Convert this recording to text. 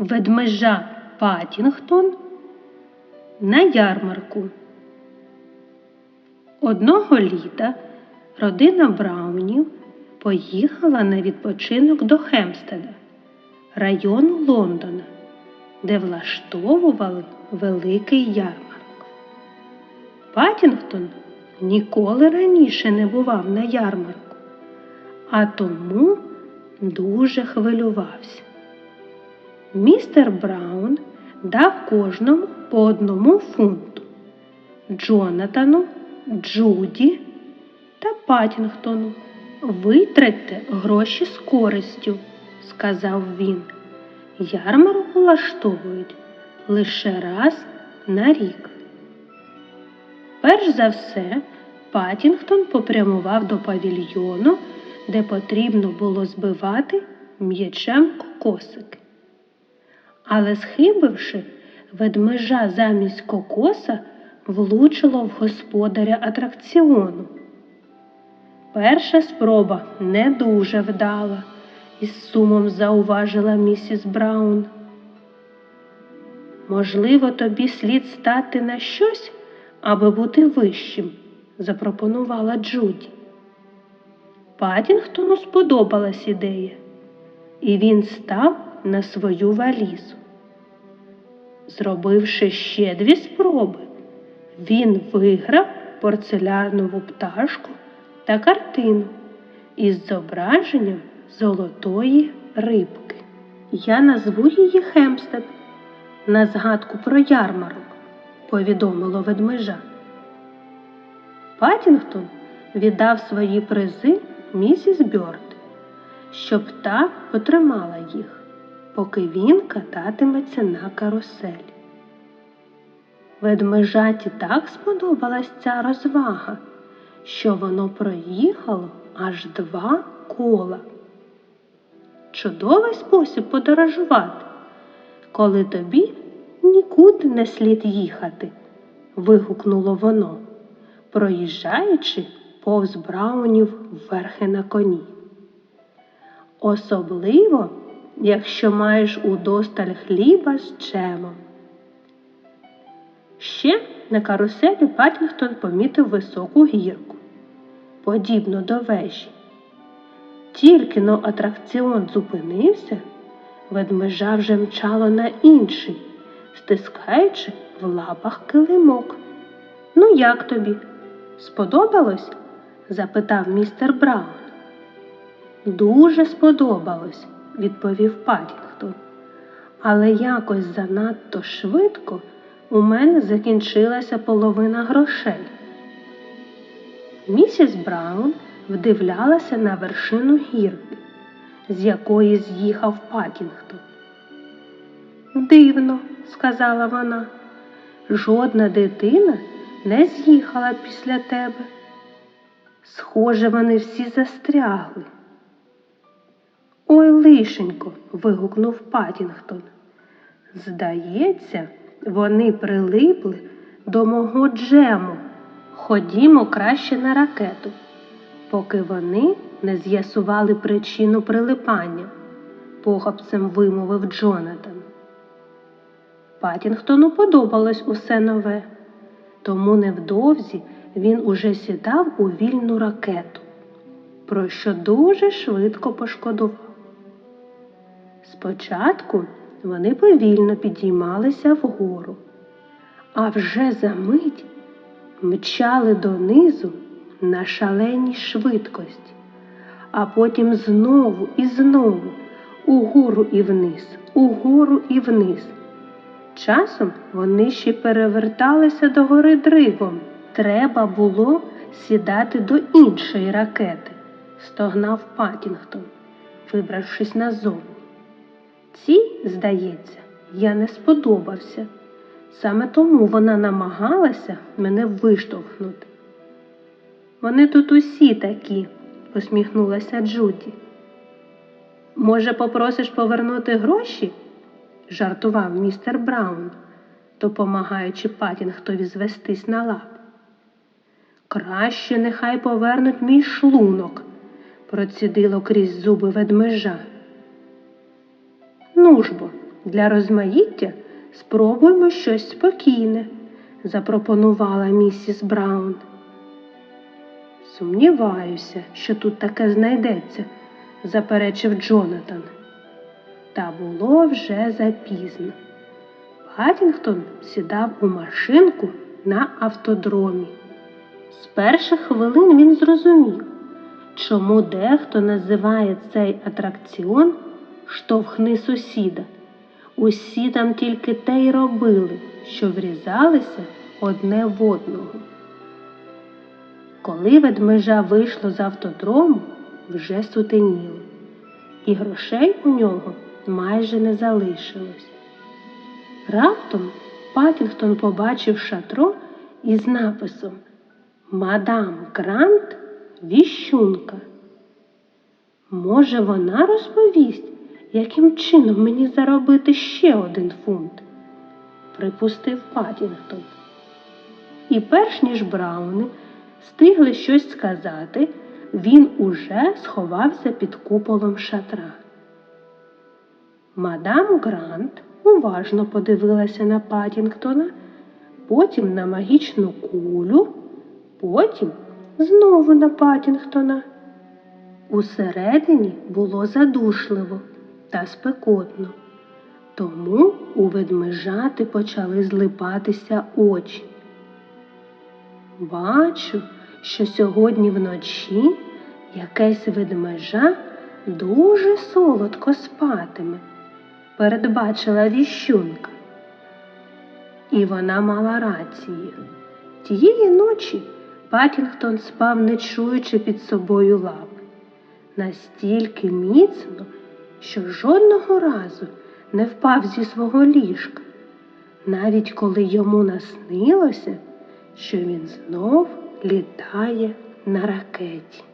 ведмежа Патінгтон на ярмарку. Одного літа родина Браунів поїхала на відпочинок до Хемстеда, району Лондона, де влаштовували великий ярмарок. Патінгтон ніколи раніше не бував на ярмарку, а тому дуже хвилювався. Містер Браун дав кожному по одному фунту Джонатану, Джуді та Патінгтону. Витратьте гроші з користю, сказав він. Ярмарок влаштовують лише раз на рік. Перш за все, Патінгтон попрямував до павільйону, де потрібно було збивати м'ячем кокосики. Але, схибивши, ведмежа замість кокоса влучило в господаря атракціону. Перша спроба не дуже вдала, із сумом зауважила місіс Браун. Можливо, тобі слід стати на щось, аби бути вищим, запропонувала Джуді. Патінгтону сподобалась ідея, і він став на свою валізу. Зробивши ще дві спроби, він виграв порцелянову пташку та картину із зображенням золотої рибки. Я назву її Хемстед на згадку про ярмарок, повідомило ведмежа. Патінгтон віддав свої призи місіс Бьорд, щоб та потримала їх, поки він кататиметься на каруселі. Ведмежаті так сподобалась ця розвага, що воно проїхало аж два кола. Чудовий спосіб подорожувати, коли тобі нікуди не слід їхати, вигукнуло воно, проїжджаючи повз браунів верхи на коні. Особливо, якщо маєш удосталь хліба з чемом. Ще на каруселі Паттінгтон помітив високу гірку, подібну до вежі. Тільки но атракціон зупинився, ведмежа вже мчало на інший, стискаючи в лапах килимок. Ну, як тобі? Сподобалось? запитав містер Браун. Дуже сподобалось, відповів Паттінгтон. Але якось занадто швидко у мене закінчилася половина грошей. Місіс Браун вдивлялася на вершину гірки, з якої з'їхав Паттінгтон. Дивно, сказала вона, жодна дитина не з'їхала після тебе. Схоже, вони всі застрягли. Лишенько. вигукнув Паттінгтон. Здається, вони прилипли до мого джему. Ходімо краще на ракету, поки вони не з'ясували причину прилипання, похапцем вимовив Джонатан. Паттінгтону подобалось усе нове, тому невдовзі він уже сідав у вільну ракету, про що дуже швидко пошкодував. Спочатку вони повільно підіймалися вгору, а вже за мить мчали донизу на шаленій швидкості, а потім знову і знову угору і вниз, угору і вниз. Часом вони ще переверталися до гори дригом. Треба було сідати до іншої ракети, стогнав Паттінгтон, вибравшись назовні. Ці, здається, я не сподобався. Саме тому вона намагалася мене виштовхнути. Вони тут усі такі, посміхнулася Джуді. Може, попросиш повернути гроші? жартував містер Браун, допомагаючи Паттінгтові звестись на лап. Краще нехай повернуть мій шлунок, процідило крізь зуби ведмежа. Ну ж бо, для розмаїття спробуємо щось спокійне, запропонувала місіс Браун. Сумніваюся, що тут таке знайдеться, заперечив Джонатан. Та було вже запізно. Паттінгтон сідав у машинку на автодромі. З перших хвилин він зрозумів, чому дехто називає цей атракціон штовхни сусіда. Усі там тільки те й робили, що врізалися одне в одного. Коли ведмежа вийшло з автодрому, вже сутеніло, і грошей у нього майже не залишилось. Раптом Паттінгтон побачив шатро із написом Мадам Грант Віщунка. Може, вона розповість, яким чином мені заробити ще один фунт, припустив Паттінгтон. І перш ніж Брауни встигли щось сказати, він уже сховався під куполом шатра. Мадам Грант уважно подивилася на Паттінгтона, потім на магічну кулю, потім знову на Паттінгтона. Усередині було задушливо та спекотно, тому у ведмежати почали злипатися очі. Бачу, що сьогодні вночі якесь ведмежа дуже солодко спатиме, передбачила віщунка. І вона мала рацію. Тієї ночі Паттінгтон спав, не чуючи під собою лап, настільки міцно, що жодного разу не впав зі свого ліжка, навіть коли йому наснилося, що він знов літає на ракеті.